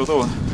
Все готово?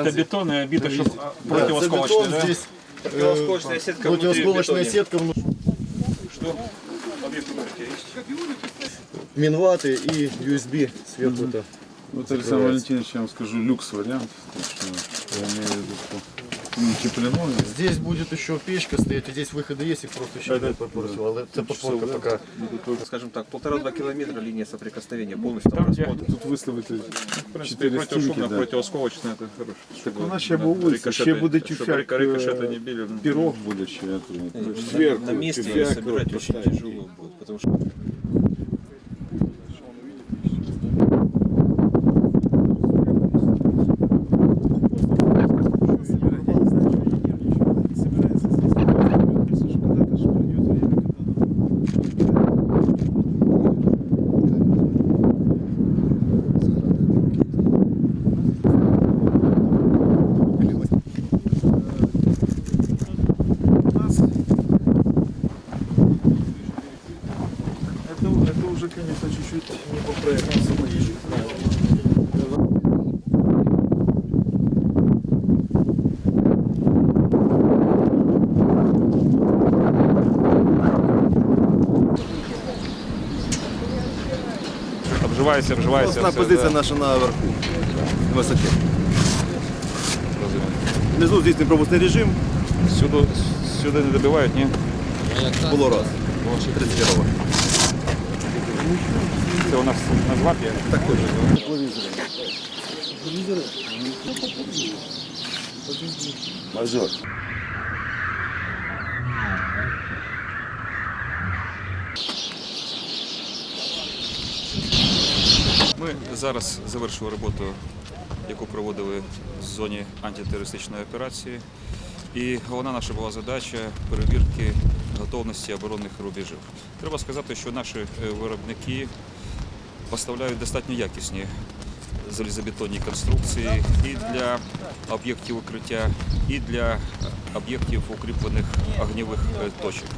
Это бетон и обито, чтобы противосколочный, да? Здесь Противосколочная сетка противосколочная сетка, Что? Объект минваты и USB сверху это. Вот Александр Валентинович, я вам скажу, люкс вариант. ну, утеплено. Здесь будет еще печка стоять, а здесь выходы есть, их просто еще не попросил. Але це посмотка пока. Скажем так, полтора-два километра линия соприкосновения полностью там Там, где- рассмотрена. Тут выставити В принципе, чотири стінки. противошумно, Да. противосколочно, это хорошо. Так Чтобы вона ще на- вулиця, ще рикошети- буде чтобы тюфяк, рикошети е, не били. Пірог буде ще. На, Зверху, на месте тюфяк собирать очень поставити. тяжело будет, потому что уже, конечно, чуть-чуть не по проекту самолечи. Обживається, обживається. Основна позиція да. наша наверху. На висоті. Внизу здійснює пропускний режим. Сюди, сюди не добивають, ні? Було раз. 31 Це у нас на звапі. Так точно. Мажор. Ми зараз завершили роботу, яку проводили в зоні антитерористичної операції. І головна наша була задача перевірки готовності оборонних рубежів. Треба сказати, що наші е, виробники поставляють достатньо якісні залізобетонні конструкції і для об'єктів укриття, і для е, об'єктів укріплених огнівих е, точок.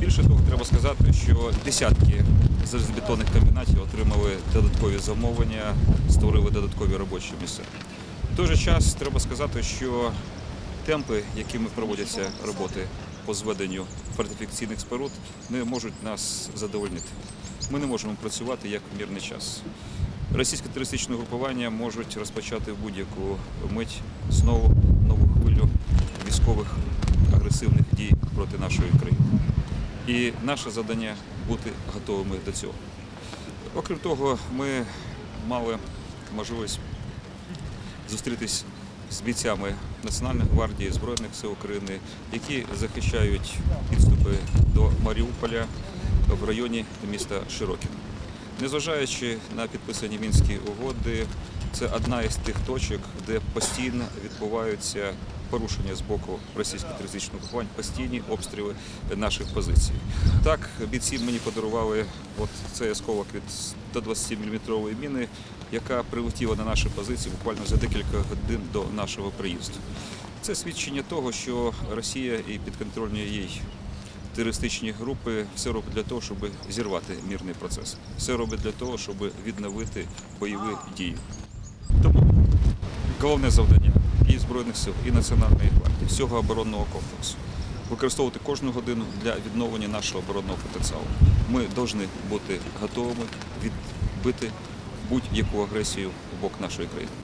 Більше того, треба сказати, що десятки залізобетонних комбінатів отримали додаткові замовлення, створили додаткові робочі місця. В той же час треба сказати, що темпи, якими проводяться роботи по зведенню фортифікаційних споруд, не можуть нас задовольнити. Ми не можемо працювати як в мирний час. Російське терористичне групування можуть розпочати в будь-яку мить знову нову хвилю військових агресивних дій проти нашої країни. І наше завдання бути готовими до цього. Окрім того, ми мали можливість зустрітись з бійцями Національної гвардії Збройних сил України, які захищають підступи до Маріуполя в районі міста Широкін. Незважаючи на підписані мінські угоди, це одна із тих точок, де постійно відбуваються порушення з боку російських терористичних окупувань, постійні обстріли наших позицій. Так, бійці мені подарували от цей осколок від 120 мм міни, яка прилетіла на наші позиції буквально за декілька годин до нашого приїзду. Це свідчення того, що Росія і підконтрольні їй терористичні групи все роблять для того, щоб зірвати мирний процес. Все робить для того, щоб відновити бойові дії. Тому головне завдання і Збройних сил, і Національної гвардії, всього оборонного комплексу використовувати кожну годину для відновлення нашого оборонного потенціалу. Ми повинні бути готовими відбити будь-яку агресію в бок нашої країни.